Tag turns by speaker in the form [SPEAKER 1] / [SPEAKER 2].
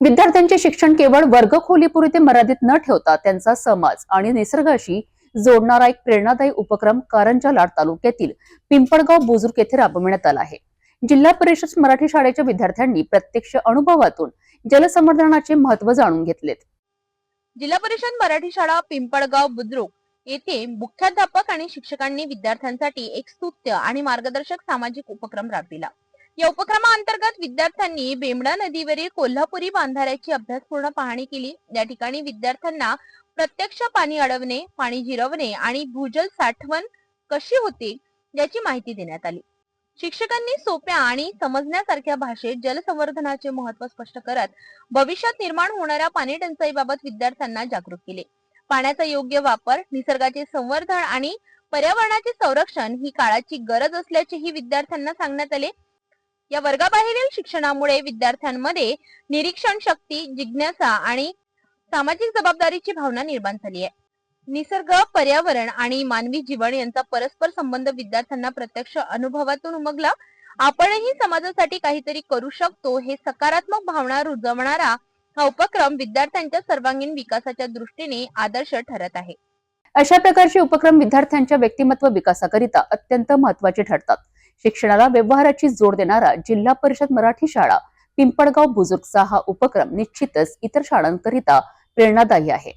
[SPEAKER 1] विद्यार्थ्यांचे शिक्षण केवळ वर्गखोलीपुरते मर्यादित न ठेवता त्यांचा समाज आणि निसर्गाशी जोडणारा एक प्रेरणादायी उपक्रम कारंजा लाड तालुक्यातील पिंपळगाव बुजुर्ग येथे राबविण्यात आला आहे. जिल्हा परिषद मराठी शाळेच्या विद्यार्थ्यांनी प्रत्यक्ष अनुभवातून जलसंवर्धनाचे महत्त्व जाणून घेतलेत.
[SPEAKER 2] जिल्हा परिषद मराठी शाळा पिंपळगाव बुद्रुक येथे मुख्याध्यापक आणि शिक्षकांनी विद्यार्थ्यांसाठी एक स्तुत्य आणि मार्गदर्शक सामाजिक उपक्रम राबविला. या उपक्रमाअंतर्गत विद्यार्थ्यांनी बेमडा नदीवरील कोल्हापुरी बांधाऱ्याची अभ्यासपूर्ण पाहणी केली. या ठिकाणी विद्यार्थ्यांना प्रत्यक्ष पाणी अडवणे पाणी जिरवणे आणि भूजल साठवण कशी होते याची माहिती देण्यात आली. शिक्षकांनी सोप्या आणि समजण्यासारख्या भाषेत जलसंवर्धनाचे महत्त्व स्पष्ट करत भविष्यात निर्माण होणाऱ्या पाणी टंचाईबाबत विद्यार्थ्यांना जागरूक केले. पाण्याचा योग्य वापर निसर्गाचे संवर्धन आणि पर्यावरणाचे संरक्षण ही काळाची गरज असल्याचेही विद्यार्थ्यांना सांगण्यात आले. या वर्गाबाहेरील शिक्षणामुळे विद्यार्थ्यांमध्ये निरीक्षण शक्ती जिज्ञासा आणि सामाजिक जबाबदारीची भावना निर्माण झाली आहे. निसर्ग पर्यावरण आणि मानवी जीवन यांचा परस्पर संबंध विद्यार्थ्यांना प्रत्यक्ष अनुभवातून उमगला. आपणही समाजासाठी काहीतरी करू शकतो हे सकारात्मक भावना रुजवणारा हा उपक्रम विद्यार्थ्यांच्या सर्वांगीण विकासाच्या दृष्टीने आदर्श ठरत आहे.
[SPEAKER 1] अशा प्रकारचे उपक्रम विद्यार्थ्यांच्या व्यक्तिमत्व विकासाकरिता अत्यंत महत्त्वाचे ठरतात. शिक्षणाला व्यवहाराची जोड देणारा जिल्हा परिषद मराठी शाळा पिंपळगाव बुजुर्गचा हा उपक्रम निश्चितच इतर शाळांकरिता प्रेरणादायी आहे.